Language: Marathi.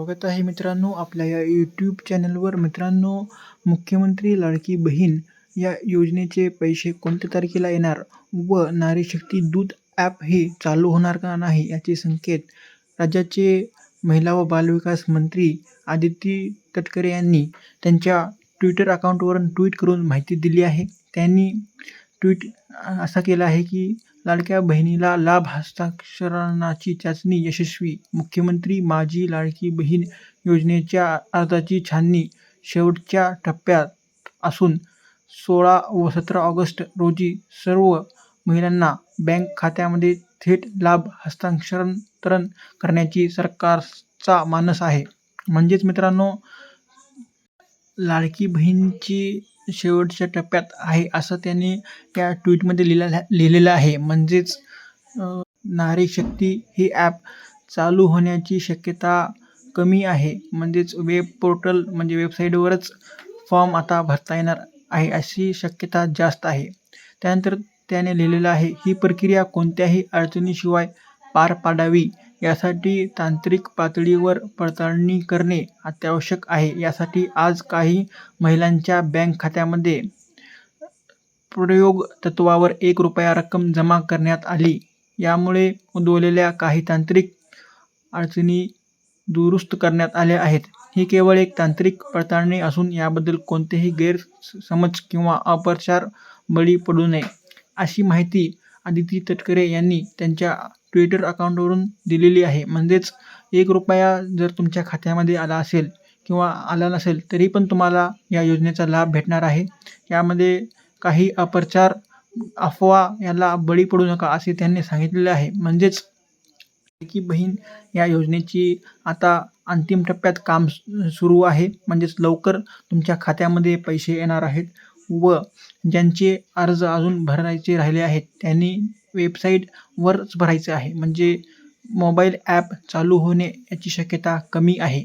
स्वागत आहे मित्रांनो आपल्या या यूट्यूब चॅनलवर मित्रांनो मुख्यमंत्री लाडकी बहीण या योजनेचे पैसे कोणत्या तारखेला येणार व नारी शक्ती दूत ॲप हे चालू होणार का नाही याचे संकेत राज्याचे महिला व बालविकास मंत्री आदिती तटकरे यांनी त्यांच्या ट्विटर अकाउंटवरून ट्विट करून माहिती दिली आहे. त्यांनी ट्विट असा केला आहे की लाडक्या बहिणीला लाभ हस्ताक्षरणाची चाचणी यशस्वी मुख्यमंत्री माझी लाडकी बहीण योजनेच्या अर्जाची छाननी शेवटच्या टप्प्यात असून सोळा व सतरा ऑगस्ट रोजी सर्व महिलांना बँक खात्यामध्ये थेट लाभ हस्तांतरण करण्याची सरकारचा मानस आहे. म्हणजेच मित्रांनो लाडकी बहीणची शेवटच्या टप्प्यात आहे असं त्यांनी त्या ट्विटमध्ये लिहिलेलं लिहिलेलं आहे. म्हणजेच नारी शक्ती ही ॲप चालू होण्याची शक्यता कमी आहे. म्हणजेच वेब पोर्टल म्हणजे वेबसाईटवरच फॉर्म आता भरता येणार आहे अशी शक्यता जास्त आहे. त्यानंतर त्याने लिहिलेलं आहे ही प्रक्रिया कोणत्याही अडचणीशिवाय पार पाडावी. यासाठी तांत्रिक पातळीवर पडताळणी करणे अत्यावश्यक आहे. यासाठी आज काही महिलांच्या बँक खात्यामध्ये प्रयोग तत्वावर एक रुपया रक्कम जमा करण्यात आली. यामुळे उद्भवलेल्या काही तांत्रिक अडचणी दुरुस्त करण्यात आल्या आहेत. ही केवळ एक तांत्रिक पडताळणी असून याबद्दल कोणतेही गैरसमज किंवा अपप्रचार बळी पडू नये अशी माहिती आदिती तटकरे यांनी त्यांच्या ट्विटर अकाउंटवरून दिलेली आहे. म्हणजेच एक रुपया जर तुमच्या खात्यामध्ये आला असेल किंवा आला नसेल तरी पण तुम्हाला या योजनेचा लाभ भेटणार आहे. यामध्ये काही अपप्रचार अफवा याला बळी पडू नका असे त्यांनी सांगितलेले आहे. म्हणजेच लाडकी बहीण या योजनेची आता अंतिम टप्प्यात काम सुरू आहे. म्हणजेच लवकर तुमच्या खात्यामध्ये पैसे येणार आहेत. व ज्यांचे अर्ज अजून भरायचे राहिले आहेत त्यांनी वेबसाईटवरच भरायचे आहे. म्हणजे मोबाईल ॲप चालू होणे याची शक्यता कमी आहे.